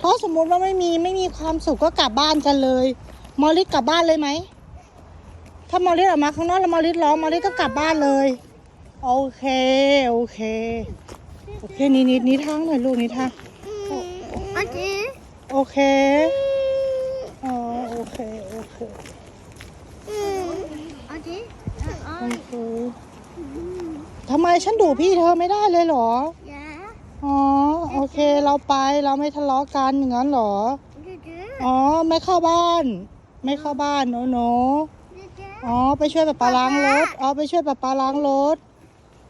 ถ้าสมมุติว่าไม่มีไม่มีความสุขก็กลับบ้านกันเลย มอริสกลับบ้านเลยไหม ถ้ามอริสออกมาข้างนอกแล้วมอริสร้องมอริสก็กลับบ้านเลย โอเค โอเค โอเค นี่นี่นี่ทางหน่อยลูกนี่ทางโอเคโอเค อ๋อ โอเค โอเคโอเคโอเคทำไมฉันดูพี่เธอไม่ได้เลยเหรอยา อ๋อโอเคเราไปเราไม่ทะเลาะกันอย่างนั้นเหรอดื้อดื้ออ๋อไม่เข้าบ้าน ไม่เข้าบ้านโนโนดื้อดื้ออ๋อไปช่วยป้าปาล้างรถอ๋อไปช่วยป้าปาล้างรถ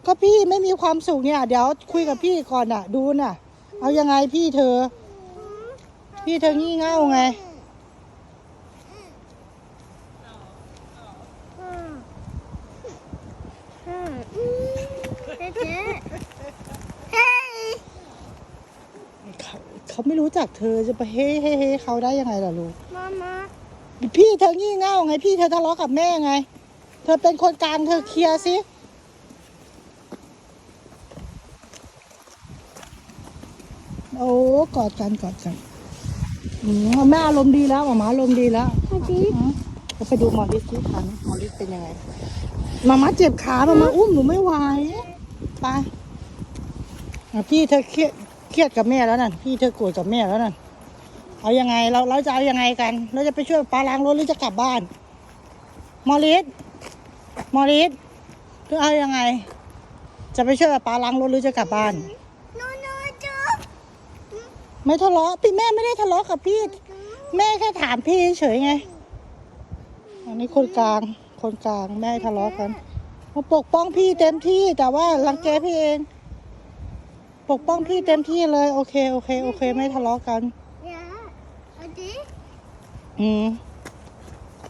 ก็พี่ไม่มีความสุขเนี่ย เดี๋ยวคุยกับพี่ก่อนน่ะ ดูน่ะ เอายังไงพี่เธอ พี่เธองี่เง่าไง อืมอืมดื้อดื้อเฮ้ย เขาเขาไม่รู้จักเธอจะไปเฮ้เฮ้เฮ้เขาได้ยังไงล่ะลูกมามาพี่เธองี่เง่าไง พี่เธอทะเลาะกับแม่ไง เธอเป็นคนกลางเธอเคลียร์สิโอ้กอดกันกอดกันอืมแม่อารมณ์ดีแล้วหมามาอารมณ์ดีแล้วโอเคอืมเราไปดูหมอลิสที่คันหมอลิสเป็นยังไงมามาเจ็บขามามาอุ้มหนูไม่ไหวไปอะพี่เธอเครียด เครียดกับแม่แล้วนั่นพี่เธอโกรธกับแม่แล้วนั่นเอายังไงเราเราจะเอายังไงกันเราจะไปช่วยป้าล้างรถหรือจะกลับบ้านมอลิสมอลิสเธอเอายังไง จะไปช่วยป้าล้างรถหรือจะกลับบ้านนโนจุ๊บไม่ทะเลาะพี่แม่ไม่ได้ทะเลาะกับพี่ แม่แค่ถามพี่เฉยไง อันนี้คนกลางคนกลางแม่ทะเลาะกันมาปกป้องพี่เต็มที่แต่ว่ารังแกพี่เอง ปกป้องพี่เต็มที่เลย โอเค โอเค โอเค ไม่ทะเลาะกันยาโอเคอืม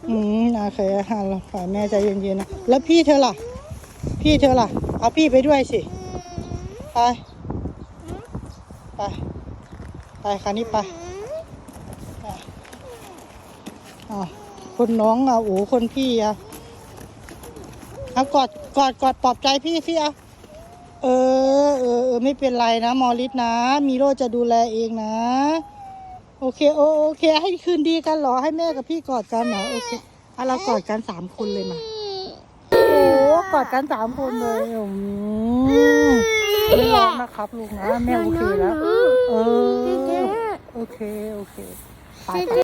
อืมโอเคฮะเราฝ่ายแม่ใจเย็นๆนะ แล้วพี่เธอล่ะ พี่เธอล่ะ เอาพี่ไปด้วยสิ ไป ไป ไปคันนี้ไปอะคนน้องอะโอ้คนพี่อะเอากอด กอด กอดปลอบใจพี่สิอะ เออเออเออไม่เป็นไรนะมอริสนะ มีโรจะดูแลเองนะ โอเคโอโอเค ให้คืนดีกันเหรอให้แม่กับพี่กอดกันเหรอโอเคเอาเรากอดกันสามคนเลยมาโอ้กอดกันสามคนเลยอืมไม่ร้องนะครับลูกนะแม่โอเคแล้วเออโอเคโอเคไป